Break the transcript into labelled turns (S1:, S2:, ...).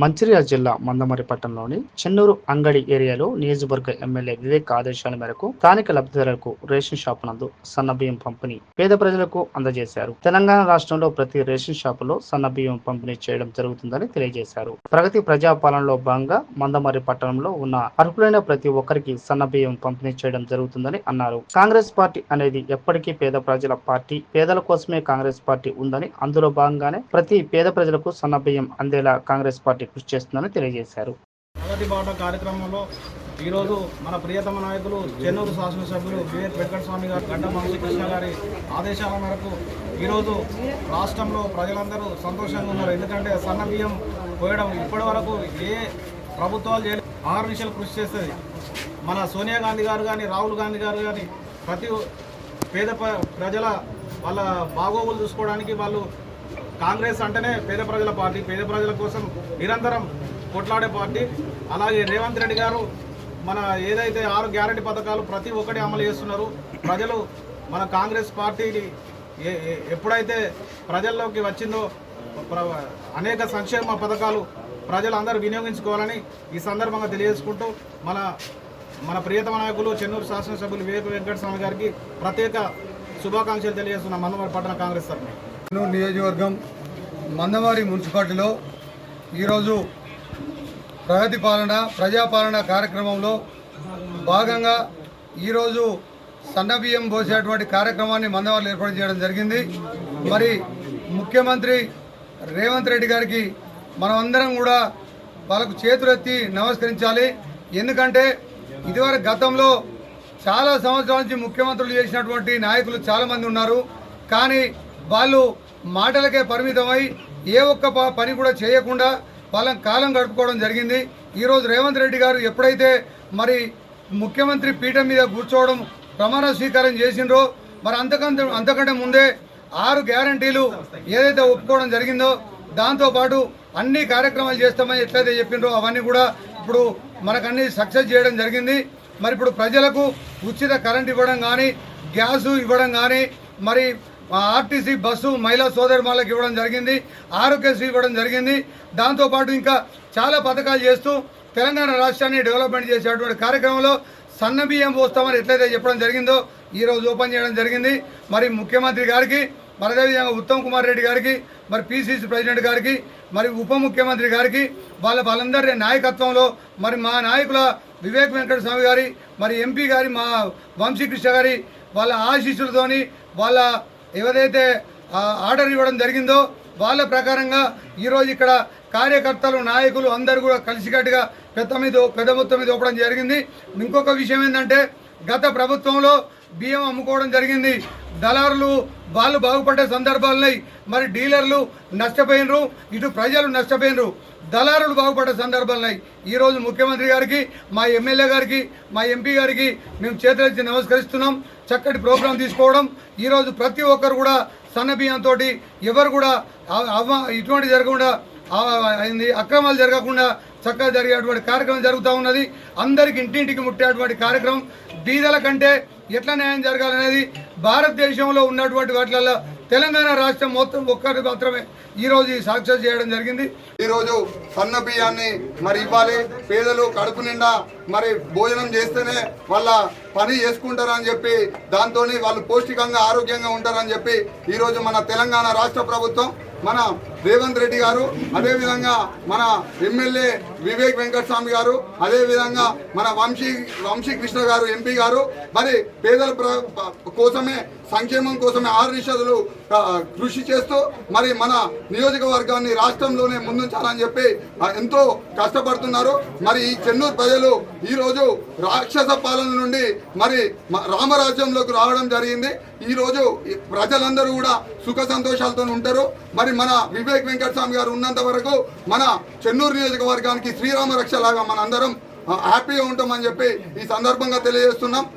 S1: మంచిర్యాల జిల్లా మందమరి పట్టణంలోని చెన్నూరు అంగడి ఏరియాలో నియోజకవర్గ ఎమ్మెల్యే వివేక్ ఆదేశాల మేరకు స్థానిక లబ్ధిదారులకు రేషన్ షాప్ నందు సన్నబియ్యం పంపిణీ పేద ప్రజలకు అందజేశారు. తెలంగాణ రాష్ట్రంలో ప్రతి రేషన్ షాపులో సన్నబియ్యం పంపిణీ చేయడం జరుగుతుందని తెలియజేశారు. ప్రగతి ప్రజాపాలనలో భాగంగా మందమరి పట్టణంలో ఉన్న అర్హులైన ప్రతి ఒక్కరికి సన్నబియ్యం పంపిణీ చేయడం జరుగుతుందని అన్నారు. కాంగ్రెస్ పార్టీ అనేది ఎప్పటికీ పేద ప్రజల పార్టీ పేదల కోసమే కాంగ్రెస్ పార్టీ ఉందని అందులో భాగంగానే ప్రతి పేద ప్రజలకు సన్నబియ్యం అందేలా కాంగ్రెస్ పార్టీ కృషి చేస్తుందని తెలియజేశారు.
S2: మొదటి బాట కార్యక్రమంలో ఈరోజు మన ప్రియతమ నాయకులు చెన్నూరు శాసనసభ్యులు వివేక్ వెంకటస్వామి గారు గడ్డ కృష్ణ గారి ఆదేశాల మేరకు ఈరోజు రాష్ట్రంలో ప్రజలందరూ సంతోషంగా ఉన్నారు. ఎందుకంటే సన్న బియ్యం పోయడం ఇప్పటి వరకు ఏ ప్రభుత్వాలు చేయలేదు ఆరు నిమిషాలు కృషి చేస్తుంది. మన సోనియా గాంధీ గారు కానీ రాహుల్ గాంధీ గారు కానీ ప్రతి పేద ప్రజల వాళ్ళ బాగోగులు చూసుకోవడానికి వాళ్ళు కాంగ్రెస్ అంటేనే పేద ప్రజల పార్టీ పేద ప్రజల కోసం నిరంతరం కొట్లాడే పార్టీ. అలాగే రేవంత్ రెడ్డి గారు మన ఏదైతే ఆరు గ్యారంటీ పథకాలు ప్రతి ఒక్కటి అమలు చేస్తున్నారు ప్రజలు మన కాంగ్రెస్ పార్టీని ఏ- ఎప్పుడైతే ప్రజల్లోకి వచ్చిందో ప్ర- అనేక సంక్షేమ పథకాలు ప్రజలందరూ వినియోగించుకోవాలని ఈ సందర్భంగా తెలియజేసుకుంటూ మన మన ప్రియతమ నాయకులు చెన్నూరు శాసనసభ్యులు వివేక వెంకటస్వామి గారికి ప్రత్యేక శుభాకాంక్షలు తెలియజేస్తున్న మందమరి పట్టణ కాంగ్రెస్ తరఫున.
S3: నియోజకవర్గం మందవారి మున్సిపాలిటీలో ఈరోజు ప్రగతి పాలన ప్రజాపాలన కార్యక్రమంలో భాగంగా ఈరోజు సన్నబియ్యం పోసేటువంటి కార్యక్రమాన్ని మందవాళ్ళు ఏర్పాటు చేయడం జరిగింది. మరి ముఖ్యమంత్రి రేవంత్ రెడ్డి గారికి మనమందరం కూడా వాళ్ళకు చేతులెత్తి నమస్కరించాలి. ఎందుకంటే ఇదివరకు గతంలో చాలా సంవత్సరాల నుంచి ముఖ్యమంత్రులు చేసినటువంటి నాయకులు చాలామంది ఉన్నారు. కానీ వాళ్ళు మాటలకే పరిమితమై ఏ ఒక్క ప- పని కూడా చేయకుండా వాళ్ళ కాలం గడుపుకోవడం జరిగింది. ఈరోజు రేవంత్ రెడ్డి గారు ఎప్పుడైతే మరి ముఖ్యమంత్రి పీఠం మీద కూర్చోవడం ప్రమాణ స్వీకారం చేసిండ్రో మరి అంతకంటే అంతకంటే ముందే ఆరు గ్యారంటీలు ఏదైతే ఒప్పుకోవడం జరిగిందో దాంతోపాటు అన్ని కార్యక్రమాలు చేస్తామని ఎట్లయితే చెప్పిండ్రో అవన్నీ కూడా ఇప్పుడు మనకన్నీ సక్సెస్ చేయడం జరిగింది. మరి ఇప్పుడు ప్రజలకు ఉచిత కరెంట్ ఇవ్వడం కానీ గ్యాసు ఇవ్వడం కానీ మరి ఆర్టీసీ బస్సు మహిళా సోదరిమాలకు ఇవ్వడం జరిగింది ఆరోగ్యశ్రీ ఇవ్వడం జరిగింది. దాంతోపాటు ఇంకా చాలా పథకాలు చేస్తూ తెలంగాణ రాష్ట్రాన్ని డెవలప్మెంట్ చేసేటువంటి కార్యక్రమంలో సన్న బియ్యం పోస్తామని ఎట్లయితే చెప్పడం జరిగిందో ఈరోజు ఓపెన్ చేయడం జరిగింది. మరి ముఖ్యమంత్రి గారికి మరి అదేవిధంగా ఉత్తమ్ కుమార్ రెడ్డి గారికి మరి పిసిసి ప్రెసిడెంట్ గారికి మరి ఉప ముఖ్యమంత్రి గారికి వాళ్ళ వాళ్ళందరి నాయకత్వంలో మరి మా నాయకుల వివేక్ వెంకట స్వామి గారి మరి ఎంపీ గారి మా వంశీకృష్ణ గారి వాళ్ళ ఆశీస్సులతోని వాళ్ళ ఏదైతే ఆర్డర్ ఇవ్వడం జరిగిందో వాళ్ళ ప్రకారంగా ఈరోజు ఇక్కడ కార్యకర్తలు నాయకులు అందరూ కూడా కలిసికట్టుగా పెద్ద మీద పెద్ద మొత్తం మీద ఇవ్వడం జరిగింది. ఇంకొక విషయం ఏంటంటే గత ప్రభుత్వంలో బియ్యం అమ్ముకోవడం జరిగింది. దళారులు వాళ్ళు బాగుపడే సందర్భాలున్నాయి మరి డీలర్లు నష్టపోయినరు ఇటు ప్రజలు నష్టపోయినరు. దళారులు బాగుపడే సందర్భాలున్నాయి ఈరోజు ముఖ్యమంత్రి గారికి మా ఎమ్మెల్యే గారికి మా ఎంపీ గారికి మేము చేతులెత్తి నమస్కరిస్తున్నాం. చక్కటి ప్రోగ్రాం తీసుకోవడం. ఈరోజు ప్రతి ఒక్కరు కూడా సన్న బియ్యంతో ఎవరు కూడా అవ- ఇటువంటి జరగకుండా అయింది అక్రమాలు జరగకుండా చక్కగా జరిగేటువంటి కార్యక్రమం జరుగుతూ ఉన్నది. అందరికి ఇంటింటికి ముట్టేటువంటి కార్యక్రమం. బీదల కంటే ఎట్లా న్యాయం జరగాలనేది భారతదేశంలో ఉన్నటువంటి వాటిలలో తెలంగాణ రాష్ట్రం మొత్తం ఒక్కటి మాత్రమే ఈరోజు ఈ సక్సెస్ చేయడం జరిగింది.
S4: ఈరోజు సన్న బియ్యాన్ని మరి ఇవ్వాలి. పేదలు కడుపు నిండా మరి భోజనం చేస్తేనే వాళ్ళ పని చేసుకుంటారని చెప్పి దాంతో వాళ్ళు పౌష్టికంగా ఆరోగ్యంగా ఉంటారని చెప్పి ఈరోజు మన తెలంగాణ రాష్ట్ర ప్రభుత్వం మన రేవంత్ రెడ్డి గారు అదేవిధంగా మన ఎమ్మెల్యే వివేక్ వెంకటస్వామి గారు అదేవిధంగా మన వంశీ వంశీ కృష్ణ గారు ఎంపీ గారు. మరి పేదల ప్ర- కోసమే సంక్షేమం కోసమే ఆరు నిషేధులు కృషి చేస్తూ మరి మన నియోజకవర్గాన్ని రాష్ట్రంలోనే ముందుంచాలని చెప్పి ఎంతో కష్టపడుతున్నారు. మరి ఈ చెన్నూరు ప్రజలు ఈరోజు రాక్షస పాలన నుండి మరి రామరాజ్యంలోకి రావడం జరిగింది. ఈ రోజు ప్రజలందరూ కూడా సుఖ సంతోషాలతో ఉంటారు. మరి మన వివేక్ వెంకటస్వామి గారు ఉన్నంత వరకు మన చెన్నూరు నియోజకవర్గానికి శ్రీరామ రక్ష లాగా మన హ్యాపీగా ఉంటామని చెప్పి ఈ సందర్భంగా తెలియజేస్తున్నాం.